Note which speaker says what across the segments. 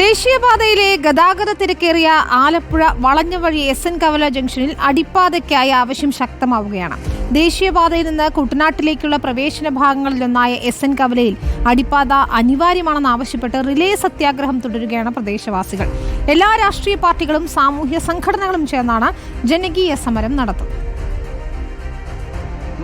Speaker 1: ദേശീയപാതയിലെ ഗതാഗത തിരക്കേറിയ ആലപ്പുഴ വളഞ്ഞവഴി എസ് എൻ കവല ജംഗ്ഷനിൽ അടിപ്പാതയ്ക്കായി ആവശ്യം ശക്തമാവുകയാണ്. ദേശീയപാതയിൽ നിന്ന് കുട്ടനാട്ടിലേക്കുള്ള പ്രവേശന ഭാഗങ്ങളിലൊന്നായ എസ് എൻ കവലയിൽ അടിപ്പാത അനിവാര്യമാണെന്ന് ആവശ്യപ്പെട്ട് റിലേ സത്യാഗ്രഹം തുടരുകയാണ് പ്രദേശവാസികൾ. എല്ലാ രാഷ്ട്രീയ പാർട്ടികളും സാമൂഹ്യ സംഘടനകളും ചേർന്നാണ് ജനകീയ സമരം നടത്തുന്നത്.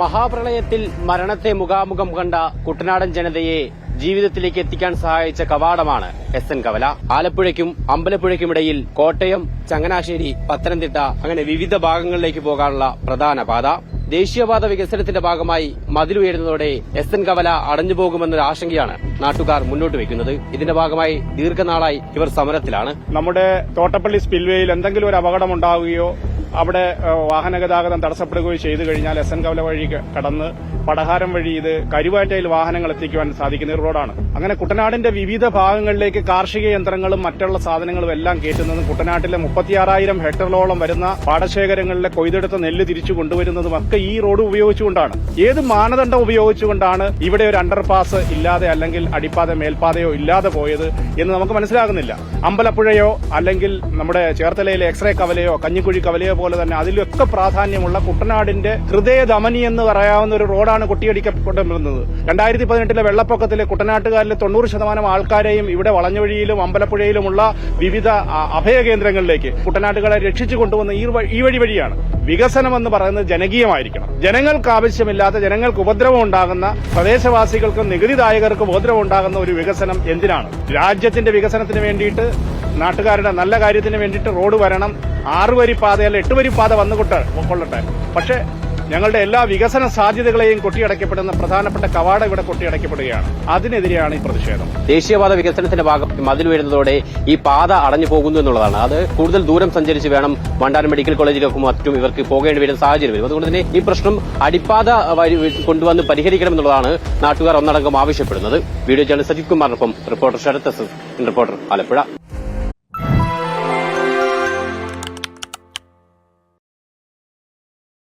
Speaker 2: മഹാപ്രളയത്തിൽ മരണത്തെ മുഖാമുഖം കണ്ട കുട്ടനാടൻ ജനതയെ ജീവിതത്തിലേക്ക് എത്തിക്കാൻ സഹായിച്ച കവാടമാണ് എസ് എൻ കവല. ആലപ്പുഴയ്ക്കും അമ്പലപ്പുഴയ്ക്കുമിടയിൽ കോട്ടയം ചങ്ങനാശ്ശേരി പത്തനംതിട്ട അങ്ങനെ വിവിധ ഭാഗങ്ങളിലേക്ക് പോകാനുള്ള പ്രധാന പാത. ദേശീയപാത വികസനത്തിന്റെ ഭാഗമായി മതിലുയരുന്നതോടെ എസ് എൻ കവല അടഞ്ഞുപോകുമെന്നൊരു ആശങ്കയാണ് നാട്ടുകാർ മുന്നോട്ട് വെക്കുന്നത്. ഇതിന്റെ ഭാഗമായി ദീർഘനാളായി ഇവർ സമരത്തിലാണ്.
Speaker 3: നമ്മുടെ തോട്ടപ്പള്ളി സ്പിൽവേയിൽ എന്തെങ്കിലും ഒരു അപകടം ഉണ്ടാവുകയോ അവിടെ വാഹനഗതാഗതം വാഹന ഗതാഗതം തടസ്സപ്പെടുകയോ ചെയ്തു കഴിഞ്ഞാൽ എസ് എൻ കവല വഴി കടന്ന് പടഹാരം വഴി ഇത് കരുവാറ്റയിൽ വാഹനങ്ങൾ എത്തിക്കുവാൻ സാധിക്കുന്ന റോഡാണ്. അങ്ങനെ കുട്ടനാടിന്റെ വിവിധ ഭാഗങ്ങളിലേക്ക് കാർഷിക യന്ത്രങ്ങളും മറ്റുള്ള സാധനങ്ങളും എല്ലാം കയറ്റുന്നതും കുട്ടനാട്ടിലെ മുപ്പത്തിയാറായിരം ഹെക്ടറിലോളം വരുന്ന പാടശേഖരങ്ങളിലെ കൊയ്തെടുത്ത നെല്ല് തിരിച്ചു കൊണ്ടുവരുന്നതും ഒക്കെ ഈ റോഡ് ഉപയോഗിച്ചുകൊണ്ടാണ്. ഏത് മാനദണ്ഡം ഉപയോഗിച്ചുകൊണ്ടാണ് ഇവിടെ ഒരു അണ്ടർപാസ് ഇല്ലാതെ അല്ലെങ്കിൽ അടിപ്പാത മേൽപ്പാതയോ ഇല്ലാതെ പോയത് എന്ന് നമുക്ക് മനസ്സിലാകുന്നില്ല. അമ്പലപ്പുഴയോ അല്ലെങ്കിൽ നമ്മുടെ ചേർത്തലയിലെ എക്സ്റേ കവലയോ കഞ്ഞിക്കുഴി കവലയോ പോലെ തന്നെ അതിലൊക്കെ പ്രാധാന്യമുള്ള കുട്ടനാടിന്റെ ഹൃദയധമനി എന്ന് പറയാവുന്ന ഒരു റോഡാണ് കൊട്ടിയടിക്കപ്പെട്ടിരുന്നത് രണ്ടായിരത്തി പതിനെട്ടിലെ വെള്ളപ്പൊക്കത്തിലെ കുട്ടനാട്ടുകാരിലെ തൊണ്ണൂറ് ശതമാനം ആൾക്കാരെയും ഇവിടെ വളഞ്ഞുവഴിയിലും അമ്പലപ്പുഴയിലുമുള്ള വിവിധ അഭയ കേന്ദ്രങ്ങളിലേക്ക് കുട്ടനാട്ടുകാരെ രക്ഷിച്ചു കൊണ്ടുവന്ന ഈ വഴി വഴിയാണ്. വികസനം എന്ന് പറയുന്നത് ജനകീയമായിരിക്കണം. ജനങ്ങൾക്ക് ആവശ്യമില്ലാത്ത ജനങ്ങൾക്ക് ഉപദ്രവം ഉണ്ടാകുന്ന പ്രദേശവാസികൾക്കും നികുതിദായകർക്കും ഉപദ്രവം ഉണ്ടാകുന്ന ഒരു വികസനം എന്തിനാണ്? രാജ്യത്തിന്റെ വികസനത്തിന് വേണ്ടിയിട്ട് നാട്ടുകാരുടെ നല്ല കാര്യത്തിന് വേണ്ടിയിട്ട് റോഡ് വരണം ആറുവരി എട്ട് എട്ടുവരി പാത വന്നുകൊട്ട് കൊള്ളട്ടെ. പക്ഷേ ഞങ്ങളുടെ എല്ലാ വികസന സാധ്യതകളെയും കൊട്ടിയടക്കപ്പെടുന്ന പ്രധാനപ്പെട്ട കവാടം ഇവിടെ കൊട്ടിയടക്കപ്പെടുകയാണ് അതിനെതിരെയാണ് ഈ പ്രതിഷേധം.
Speaker 2: ദേശീയപാത വികസനത്തിന്റെ ഭാഗം മതിൽ വരുന്നതോടെ ഈ പാത അടഞ്ഞു പോകുന്നു എന്നുള്ളതാണ്. അത് കൂടുതൽ ദൂരം സഞ്ചരിച്ച് വേണം വണ്ടാനം മെഡിക്കൽ കോളേജിലേക്കും മറ്റും ഇവർക്ക് പോകേണ്ടി വരുന്ന സാഹചര്യം വരും. അതുകൊണ്ട് തന്നെ ഈ പ്രശ്നം അടിപ്പാത കൊണ്ടുവന്ന് പരിഹരിക്കണം എന്നുള്ളതാണ് നാട്ടുകാർ ഒന്നടങ്കം ആവശ്യപ്പെടുന്നത്. Video channel Sajith കുമാറിനൊപ്പം reporter Sarath S, reporter Alappuzha.